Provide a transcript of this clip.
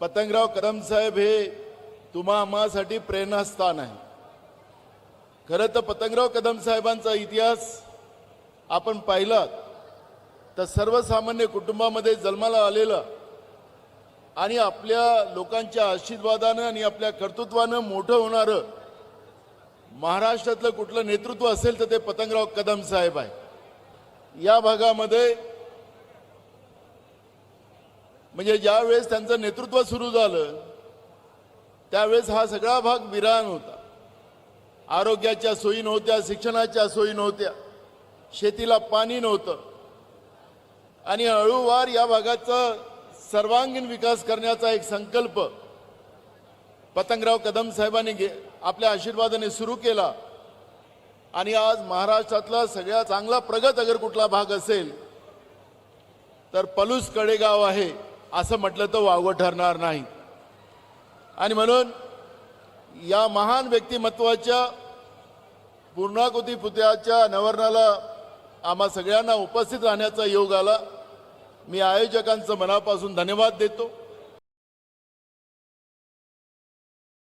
पतंगराव कदम साहेब हे तुम्हा आम्हासाठी प्रेरणास्थान आहे. खरं तर पतंगराव कदम साहेबांचा इतिहास आपण पाहिलात तर सर्वसामान्य कुटुंबामध्ये जन्माला आलेलं आणि आपल्या लोकांच्या आशीर्वादानं आणि आपल्या कर्तृत्वानं मोठं होणारं महाराष्ट्रातलं कुठलं नेतृत्व असेल तर ते पतंगराव कदम साहेब आहे. या भागामध्ये म्हणजे ज्यावेळेस त्यांचं नेतृत्व सुरू झालं त्यावेळेस हा सगळा भाग विरान होता. आरोग्याच्या सोयी नव्हत्या शिक्षणाच्या सोयी नव्हत्या शेतीला पाणी नव्हतं. आणि हळूवार या भागाचा सर्वांगीण विकास करण्याचा एक संकल्प पतंगराव कदम साहेबांनी घे आपल्या आशीर्वादाने सुरू केला. आणि आज महाराष्ट्रातला सगळ्यात चांगला प्रगत अगर कुठला भाग असेल तर पलूस कडेगाव आहे. असं म्हटलं तर वावगं ठरणार नाही. आणि म्हणून या महान व्यक्तिमत्वाच्या पूर्णाकृती पुतळ्याच्या नवरणाला आम्हा सगळ्यांना उपस्थित राहण्याचा योग आला. मी आयोजकांचं मनापासून धन्यवाद देतो.